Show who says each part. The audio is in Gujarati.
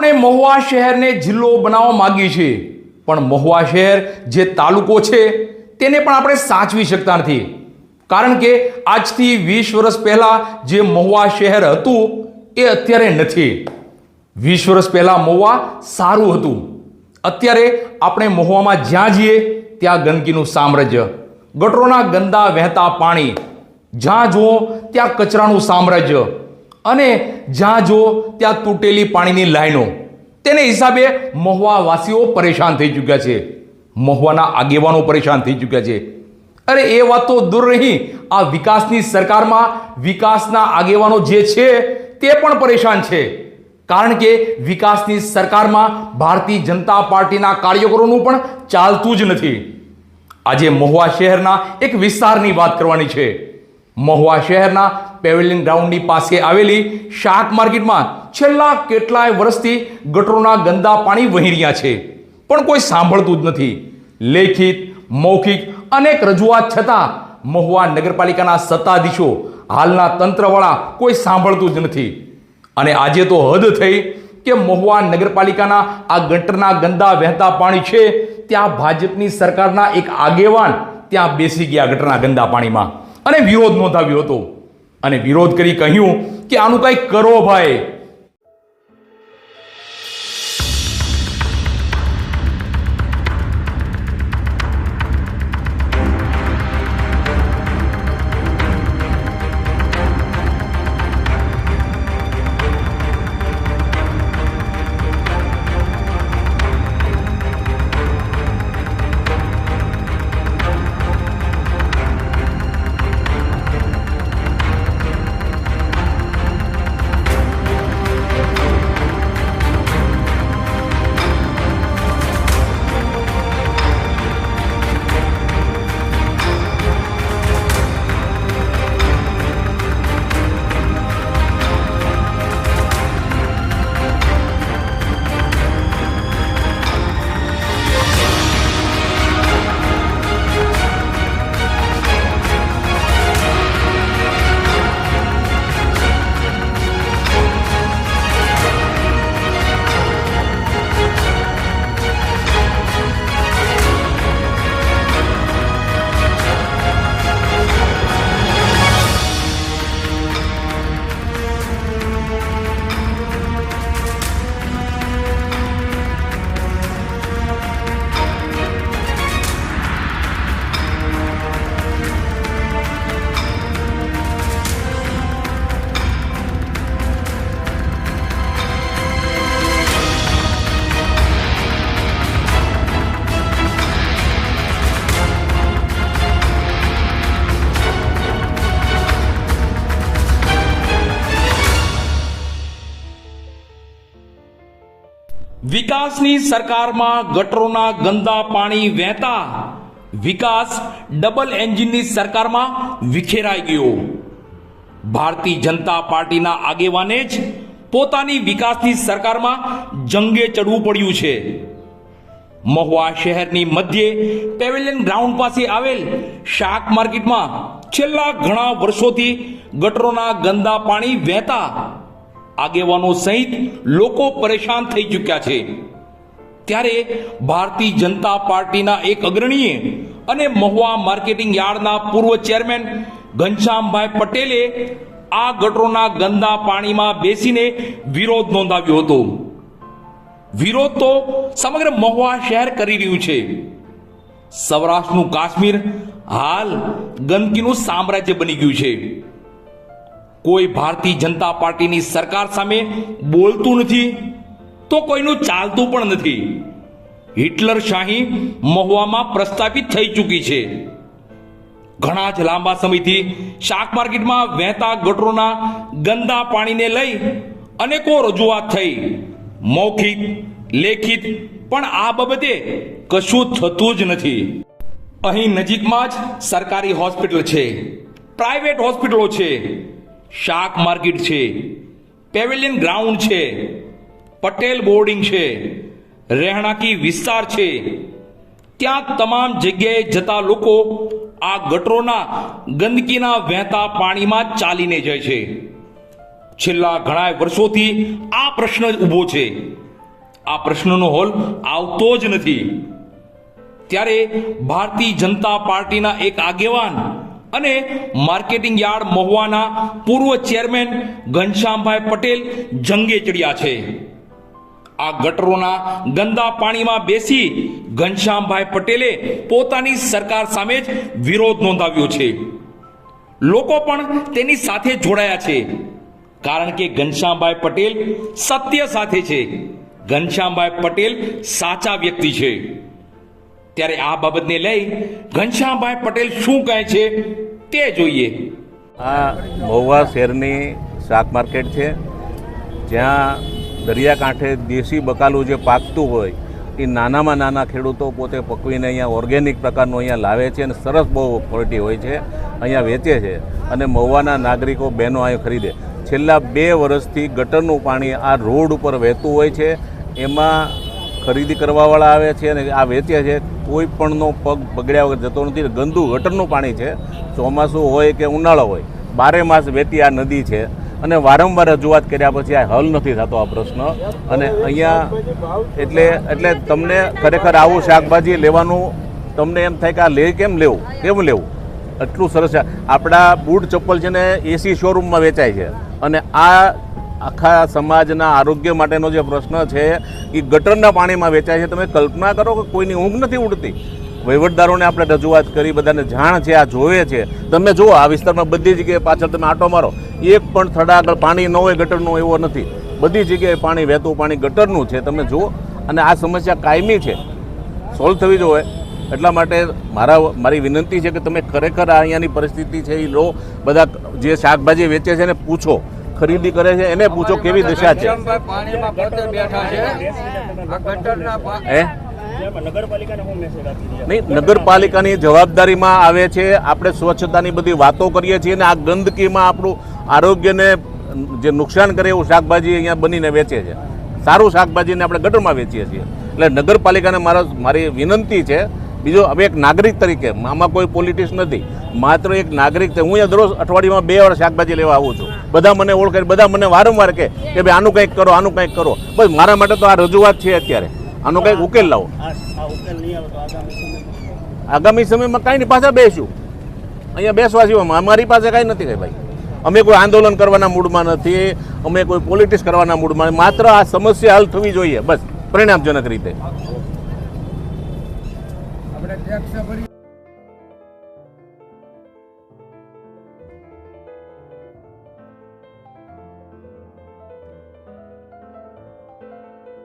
Speaker 1: આપણે મહુવા શહેરને જિલ્લો બનાવવા માગીએ છીએ. પણ મહુવા શહેર જે તાલુકો છે, તેને પણ આપણે સાચવી શકતા નથી. કારણ કે આજથી વીસ વર્ષ પહેલાં જે મહુવા શહેર હતું, એ અત્યારે નથી. વીસ વર્ષ પહેલાં મહુવા સારું હતું. અત્યારે આપણે મહુવામાં જ્યાં જઈએ, ત્યાં ગંદકીનું સામ્રાજ્ય. ગટરોના ગંદા વહેતા પાણી. જ્યાં જુઓ, ત્યાં કચરાનું સામ્રાજ્ય. અને જ્યાં જુઓ ત્યાં તૂટેલી પાણીની લાઈનો, તેને હિસાબે મહુવાવાસીઓ પરેશાન થઈ ચૂક્યા છે. મહુવાના આગેવાનો પરેશાન થઈ ચૂક્યા છે. અરે એ વાત તો દૂર રહી. આ વિકાસની સરકારમાં વિકાસના આગેવાનો જે છે, તે પણ પરેશાન છે. કારણ કે વિકાસની સરકારમાં ભારતીય જનતા પાર્ટીના કાર્યકરોનું પણ ચાલતું જ નથી. આજે મહુવા શહેરના એક વિસ્તારની વાત કરવાની છે. મહુવા શહેરના પેવેલિયન ગ્રાઉન્ડની પાસે આવેલી શાક માર્કેટમાં છેલ્લા કેટલાય વર્ષથી ગટરોના ગંદા પાણી વહી રહ્યા છે. પણ કોઈ સાંભળતું જ નથી. લેખિત, મૌખિક અનેક રજૂઆત છતાં મહુવા નગરપાલિકાના સત્તાધીશો હાલના તંત્રવાળા કોઈ સાંભળતું જ નથી. અને આજે તો હદ થઈ કે મહુવા નગરપાલિકાના આ ગટરના ગંદા વહેતા પાણી છે, ત્યાં ભાજપની સરકારના એક આગેવાન ત્યાં બેસી ગયા ગટરના ગંદા પાણીમાં. અને વિરોધ નોંધાવ્યો હતો. અને વિરોધ કરી કહ્યું કે આનું કંઈક કરો ભાઈ. વિકાસની સરકારમાં ગટરોના ગંદા પાણી વહેતા વિકાસ ડબલ એન્જિનની સરકારમાં વિખેરાઈ ગયો. ભારતીય જનતા પાર્ટીના આગેવાને જ પોતાની વિકાસની સરકારમાં જંગે ચડવું પડ્યું છે. મહુવા શહેરની મધ્યે પેવેલિયન ગ્રાઉન્ડ પાસે આવેલ શાક માર્કેટમાં છેલ્લા ઘણા વર્ષોથી ગટરોના ગંદા પાણી વહેતા આગેવાનો સહિત લોકો પરેશાન થઈ ચૂક્યા છે. ત્યારે ભારતીય જનતા પાર્ટીના એક અગ્રણીએ અને મહુવા માર્કેટિંગ યાર્ડના પૂર્વ ચેરમેન ઘનશ્યામભાઈ પટેલે આ ગટરોના ગંદા પાણીમાં બેસીને વિરોધ નોંધાવ્યો હતો. વિરોધ તો સમગ્ર મહુવા શહેર કરી રહ્યું છે. સૌરાષ્ટ્રનું કાશ્મીર હાલ ગંદકીનું સામ્રાજ્ય બની ગયું છે. કોઈ ભારતીય જનતા પાર્ટીની સરકાર સામે બોલતું નથી, તો કોઈનું ચાલતું પણ નથી. હિટલર શાહી મહુવામાં પ્રસ્થાપિત થઈ ચૂકી છે. ઘણા જ લાંબા સમયથી શાક માર્કેટમાં વહેતા ગટરોના ગંદા પાણીને લઈ અનેકો રજૂઆત થઈ. મૌખિક, લેખિત, પણ આ બાબતે કશું થતું જ નથી. અહીં નજીકમાં જ સરકારી હોસ્પિટલ છે. પ્રાઇવેટ હોસ્પિટલો છે. શાક માર્કેટ છે, પેવેલિયન ગ્રાઉન્ડ છે, પટેલ બોર્ડિંગ છે, રહેણાંકી વિસ્તાર છે. ત્યાં તમામ જગ્યાએ જતા લોકો આ ગટરોના ગંદકીના વહેતા પાણીમાં ચાલીને જાય છે. છેલ્લા ઘણા વર્ષોથી આ પ્રશ્ન ઊભો છે. આ પ્રશ્નનો હોલ આવતો જ નથી. ત્યારે ભારતીય જનતા પાર્ટીના એક આગેવાન અને માર્કેટિંગ યાર્ડ મહુવાના પૂર્વ ચેરમેન ઘનશ્યામભાઈ પટેલ જંગે ચડ્યા છે. આ ગટરોના ગંદા પાણીમાં બેસી ઘનશ્યામભાઈ પટેલે પોતાની સરકાર સામે જ વિરોધ નોંધાવ્યો છે. લોકો પણ તેની સાથે જોડાયા છે. કારણ કે ઘનશ્યામભાઈ પટેલ સત્ય સાથે છે. ઘનશ્યામભાઈ પટેલ સાચા વ્યક્તિ છે. ત્યારે આ બાબતને લઈ ઘનશ્યામભાઈ પટેલ શું કહે છે તે જોઈએ.
Speaker 2: આ મહુવા શહેરની શાક માર્કેટ છે. જ્યાં દરિયાકાંઠે દેશી બકાલું જે પાકતું હોય, એ નાનામાં નાના ખેડૂતો પોતે પકવીને અહીંયા ઓર્ગેનિક પ્રકારનું અહીંયા લાવે છે અને સરસ બહુ ક્વોલિટી હોય છે. અહીંયા વેચે છે અને મહુવાના નાગરિકો બહેનો અહીંયા ખરીદે. છેલ્લા બે વર્ષથી ગટરનું પાણી આ રોડ ઉપર વહેતું હોય છે. એમાં ખરીદી કરવાવાળા આવે છે અને આ વેચે છે કોઈ પણનો પગ બગડ્યા વગર જતો નથી ગંદુ ગટરનું પાણી છે, ચોમાસું હોય કે ઉનાળો હોય, બારે માસ વેતી આ નદી છે. અને વારંવાર રજૂઆત કર્યા પછી આ હલ નથી થતો આ પ્રશ્ન. અને અહીંયા એટલે એટલે તમને ખરેખર આવું શાકભાજી લેવાનું, તમને એમ થાય કે આ લે કેમ લેવું? કેમ લેવું? એટલું સરસ છે આપણા બૂટ ચપ્પલ છે ને એસી શોરૂમમાં વેચાય છે. અને આ આખા સમાજના આરોગ્ય માટેનો જે પ્રશ્ન છે એ ગટરના પાણીમાં વેચાય છે, તમે કલ્પના કરો કે કોઈની ઊંઘ નથી ઉડતી. વહીવટદારોને આપણે રજૂઆત કરી, બધાને જાણ છે, આ જોવે છે. તમે જુઓ, આ વિસ્તારમાં બધી જગ્યાએ પાછળ તમે આટો મારો. એક પણ થડા આગળ પાણી ન હોય, ગટરનું એવો નથી. બધી જગ્યાએ પાણી વહેતું પાણી ગટરનું છે, તમે જુઓ. અને આ સમસ્યા કાયમી છે. સોલ્વ થવી જોઈએ. એટલા માટે મારા મારી વિનંતી છે કે તમે ખરેખર અહીંયાની પરિસ્થિતિ છે એ લો. બધા જે શાકભાજી વેચે છે એને પૂછો. ખરીદી કરે છે એને પૂછો કેવી દશા છે. હે? નહીં નગરપાલિકાની જવાબદારીમાં આવે છે આપણે સ્વચ્છતાની બધી વાતો કરીએ છીએ અને આ ગંદકીમાં આપણું આરોગ્યને જે નુકસાન કરે એવું શાકભાજી અહીંયા બનીને વેચે છે. સારું શાકભાજીને આપણે ગટરમાં વેચીએ છીએ. એટલે નગરપાલિકાને મારા મારી વિનંતી છે બીજો હવે એક નાગરિક તરીકે આમાં કોઈ પોલિટિક્સ નથી. માત્ર એક નાગરિક હું અહીંયા દરરોજ અઠવાડિયામાં બે વાર શાકભાજી લેવા આવું છું. બધા મને ઓળખે બધા મને વારંવાર કહે કે ભાઈ આનું કંઈક કરો આનું કંઈક કરો. બસ મારા માટે તો આ રજૂઆત છે અત્યારે. આનો કંઈક ઉકેલ લાવો. આગામી સમયમાં. કાંઈ નહીં પાછા બેસું. અહીંયા બેસવા સિવાય અમારી પાસે કાંઈ નથી કઈ ભાઈ. અમે કોઈ આંદોલન કરવાના મૂડમાં નથી અમે કોઈ પોલિટિક્સ કરવાના મૂડમાં. માત્ર આ સમસ્યા હલ થવી જોઈએ. બસ પરિણામજનક રીતે.
Speaker 3: नगराध्यक्ष